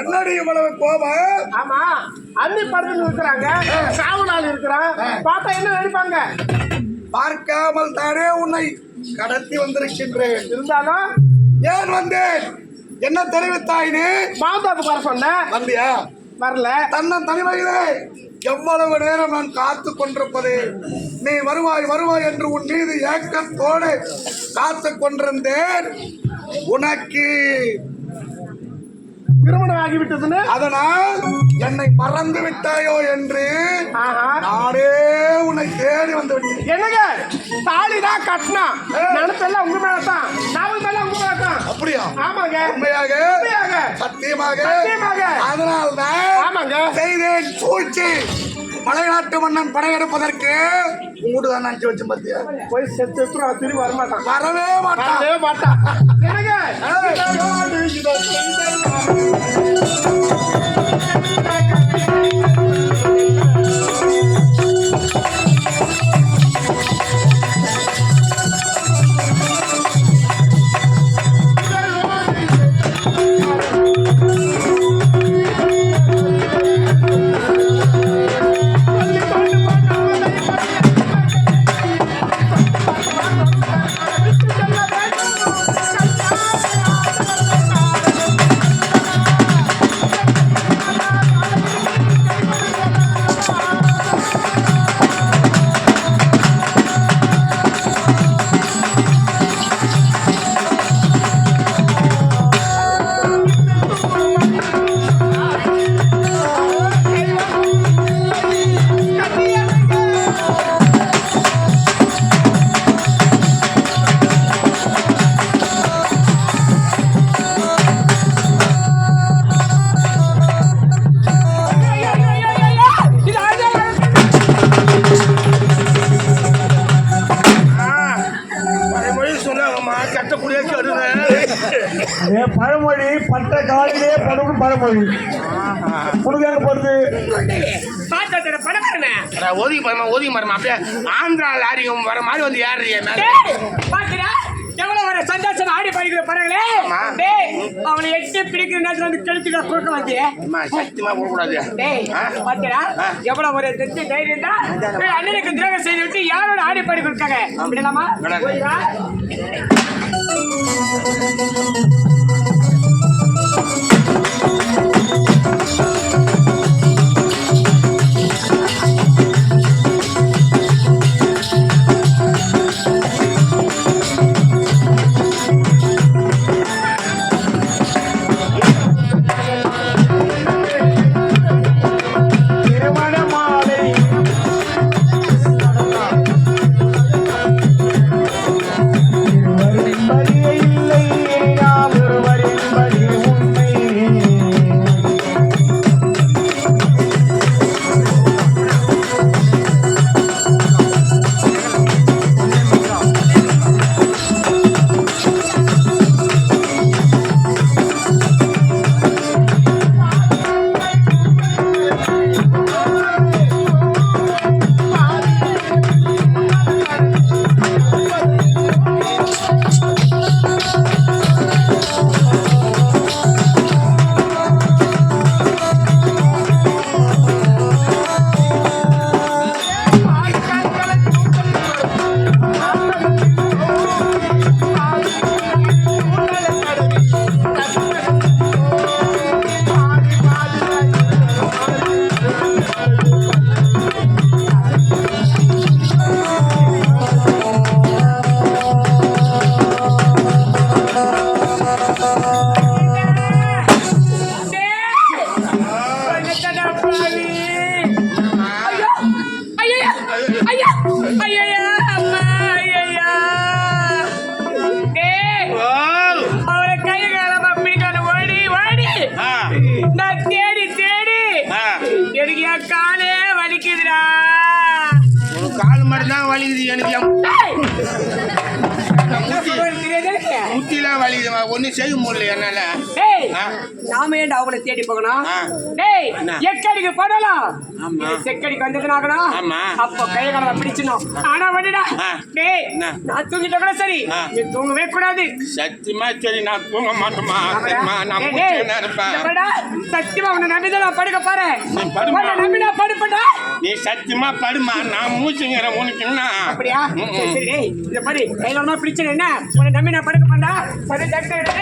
என்னடி இவ்வளவு கோபம்? ஆமா அன்னி படத்துல இருக்கிறாங்க. சாவுநாள் இருக்கிறான் பார்த்தா என்ன நினைப்பாங்க? பார்க்காமல் தானே உன்னை கடத்தி வந்திருக்கின்றேன். இருந்தாலும் ஏன் வந்தேன்? என்ன தெரிவித்தாய் நீ? மாந்தாப்பு வர சொன்னேன் வந்தியா? வரல. தன்னன் தனிமையிலே எவ்வளவு நேரம் நான் காத்து கொண்டிருப்பது நீ வருவாய் வருவாய் என்று உன் மீது ஏக்கத்தோடு காத்து கொண்டிருந்தேன். உனக்கு திருமணம் ஆகிவிட்டதுன்னு அதனால் என்னை மறந்து விட்டாயோ என்று நானே உன்னை தேடி வந்து விட்டேன். என்னங்க? தாலி தான் கட்டினா. நினைச்செல்லாம் உங்க மேல தான். நாம மேல உங்க மேல தான். அப்படியா? ஆமாங்க. உண்மையாக? உண்மையாக. சத்தியமாக? சத்தியமாக. அதனால் தான் ஆமாங்க. செய்தேன் சூழ்ச்சி. மலைநாட்டு மன்னன் படையெடுப்பதற்கு உங்கூடு தான் நினைச்சு வச்சு பத்தியா? போய் செத்து திரும்பி வரமாட்டான். வரவே மாட்டான். வரவே மாட்டான். என்னங்க அதே பழமொழி பட்ட காலிலே படும் பழமொழி. உனக்கு போறது ஒதுங்கி பாருமா ஒதுங்கி பாருமா அப்படியே ஆந்திரா லாரிங்க வர மாதிரி வந்து ஏறுறிய ஒரு சந்தோஷம் ஆடி பாடிக்கிற படங்களே. டேய் அவனை எட்டி பிடிக்கிற நேரத்துல வந்து கெடுத்துக்கிற குறுக்க வந்து சத்தியமா போடக்கூடாது. டேய் எவ்வளவு ஒரு தெச்சு தைரியம் தான். அண்ணனுக்கு துரோகம் செய்து விட்டு யாரோட ஆடி பாடி கொடுத்தாங்க? விடலாமா கால் மட்டும் தான் வலிக்குது எனக்கு? முட்டிலாம் வலிக்குதுமா ஒன்றும் செய்ய முடியல என்னால டேய். நாம ஏன்டா அவங்கள தேடி போகணும். டேய்? எக்கடிக்கு போடலாம். செக்கடிக்கு வந்ததுனாகணும். அப்போ கைய காலம் பிடிச்சணும் ஆனா வந்துடா. டேய்? நான் தூங்கிட்ட கூட சரி. நீ தூங்கவே கூடாது. சத்தியமா சரி நான் தூங்க மாட்டேமா சத்தியமா உன்னை நம்பிதான் நான் படுக்க போறேன். நீ படுமா. உன்னை நம்பி நான் படுப்பேன்டா நீ சத்தியமா படுமா? நான் மூச்சுங்கிறேன் உனக்கு என்ன? அப்படியா? சரி டேய் இந்த பாரு கையில பிரச்சனை என்ன? உன்னை நம்பி நான் படுக்க மாட்டா? சரி டாக்டர்